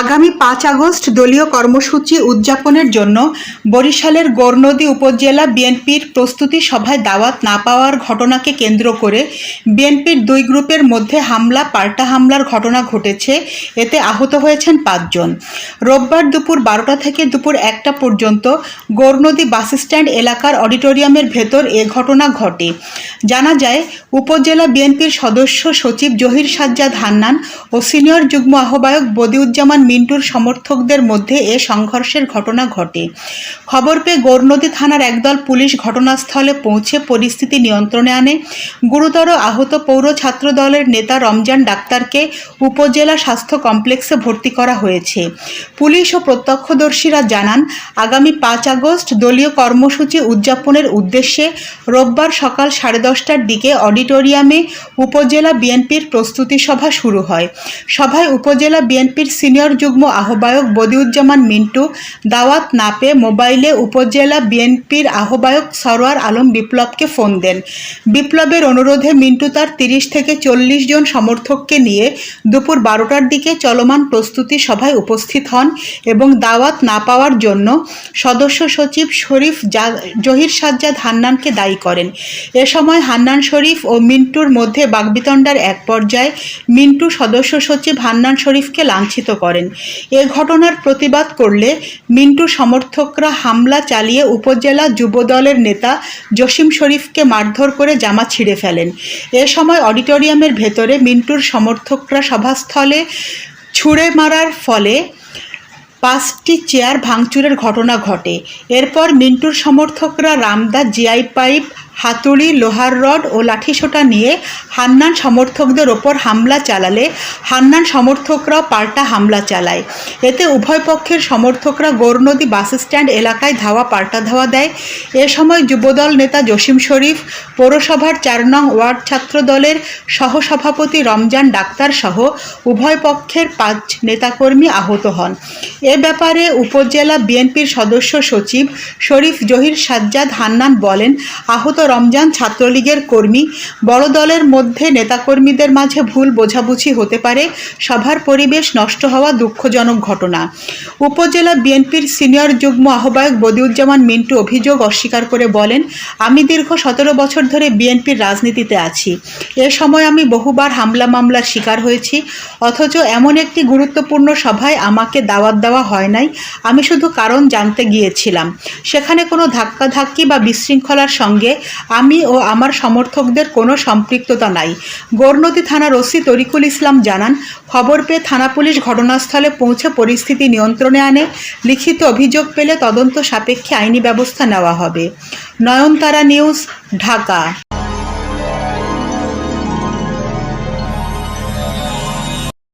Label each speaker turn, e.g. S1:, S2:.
S1: আগামী পাঁচ আগস্ট দলীয় কর্মসূচি উদযাপনের জন্য বরিশালের গৌরনদী উপজেলা বিএনপির প্রস্তুতি সভায় দাওয়াত না পাওয়ার ঘটনাকে কেন্দ্র করে বিএনপির দুই গ্রুপের মধ্যে হামলা, পাল্টা হামলার ঘটনা ঘটেছে। এতে আহত হয়েছেন পাঁচজন। রোববার দুপুর বারোটা থেকে দুপুর একটা পর্যন্ত গৌরনদী বাসস্ট্যান্ড এলাকার অডিটোরিয়ামের ভেতর এ ঘটনা ঘটে। জানা যায়, উপজেলা বিএনপির সদস্য সচিব জহির সাজ্জাদ হান্নান ও সিনিয়র যুগ্ম আহ্বায়ক বদিউজ্জামান মিন্টুর সমর্থকদের মধ্যে এ সংঘর্ষের ঘটনা ঘটে। খবর পেয়ে গৌরনদী থানার একদল পুলিশ ঘটনাস্থলে পৌঁছে পরিস্থিতি নিয়ন্ত্রণে আনে। গুরুতর আহত পৌর ছাত্র দলের নেতা রমজান ডাক্তারকে উপজেলা স্বাস্থ্য কমপ্লেক্সে ভর্তি করা হয়েছে। পুলিশ ও প্রত্যক্ষদর্শীরা জানান, আগামী পাঁচ আগস্ট দলীয় কর্মসূচি উদযাপনের উদ্দেশ্যে রোববার সকাল সাড়ে দশটার দিকে অডিটোরিয়ামে উপজেলা বিএনপির প্রস্তুতি সভা শুরু হয়। সভায় উপজেলা বিএনপির সিনিয়র যুগ্ম আহ্বায়ক বদিউজ্জামান মিন্টু, দাওয়াত না পেয়ে মোবাইলে উপজেলা বিএনপির আহ্বায়ক সরোয়ার আলম বিপ্লবকে ফোন দেন। বিপ্লবের অনুরোধে মিন্টু তার তিরিশ থেকে চল্লিশ জন সমর্থককে নিয়ে দুপুর বারোটার দিকে চলমান প্রস্তুতি সভায় উপস্থিত হন এবং দাওয়াত না পাওয়ার জন্য সদস্য সচিব শরীফ জহির সাজ্জাদ হান্নানকে দায়ী করেন। এ সময় হান্নান শরীফ ও মিন্টুর মধ্যে বাগবিতণ্ডার এক পর্যায়ে মিন্টু সদস্য সচিব হান্নান শরীফকে লাঞ্ছিত করেন। এ ঘটনার প্রতিবাদ করলে মিন্টু সমর্থকরা হামলা চালিয়ে উপজেলা যুবদলের নেতা জসিম শরীফকে মারধর করে জামা ছিঁড়ে ফেলেন। এ সময় অডিটোরিয়ামের ভেতরে মিন্টুর সমর্থকরা সভাস্থলে ছুঁড়ে মারার ফলে পাঁচটি চেয়ার ভাঙচুরের ঘটনা ঘটে। এরপর মিন্টুর সমর্থকরা রামদা জিআই পাইপ হাতুড়ি, লোহার রড ও লাঠিসোঁটা নিয়ে হান্নান সমর্থকদের ওপর হামলা চালালে হান্নান সমর্থকরা পাল্টা হামলা চালায়। এতে উভয় পক্ষের সমর্থকরা গৌরনদী বাসস্ট্যান্ড এলাকায় ধাওয়া পাল্টা ধাওয়া দেয়। এ সময় যুবদল নেতা জসিম শরীফ, পৌরসভার চার নং ওয়ার্ড ছাত্র দলের সহসভাপতি রমজান ডাক্তার সহ উভয় পক্ষের পাঁচ নেতাকর্মী আহত হন। এ ব্যাপারে উপজেলা বিএনপির সদস্য সচিব শরীফ জহির সাজ্জাদ হান্নান বলেন, আহত রমজান ছাত্রলীগের কর্মী। বড় দলের মধ্যে নেতাকর্মীদের মাঝে ভুল বোঝাবুঝি হতে পারে। সভার পরিবেশ নষ্ট হওয়া দুঃখজনক ঘটনা। উপজেলা বিএনপির সিনিয়র যুগ্ম আহ্বায়ক বদিউজ্জামান মিন্টু অভিযোগ অস্বীকার করে বলেন, আমি দীর্ঘ সতেরো বছর ধরে বিএনপির রাজনীতিতে আছি। এ সময় আমি বহুবার হামলা মামলার শিকার হয়েছি। অথচ এমন একটি গুরুত্বপূর্ণ সভায় আমাকে দাওয়াত দেওয়া হয় নাই। আমি শুধু কারণ জানতে গিয়েছিলাম। সেখানে কোনো ধাক্কাধাক্কি বা বিশৃঙ্খলার সঙ্গে আমি ও আমার সমর্থকদের কোনো সম্পৃক্ততা নাই। গৌরনদী থানার ওসি তরিকুল ইসলাম জানান, খবর পেয়ে থানা পুলিশ ঘটনাস্থলে পৌঁছে পরিস্থিতি নিয়ন্ত্রণে আনে। লিখিত অভিযোগ পেলে তদন্ত সাপেক্ষে আইনি ব্যবস্থা নেওয়া হবে। নয়নতারা নিউজ, ঢাকা।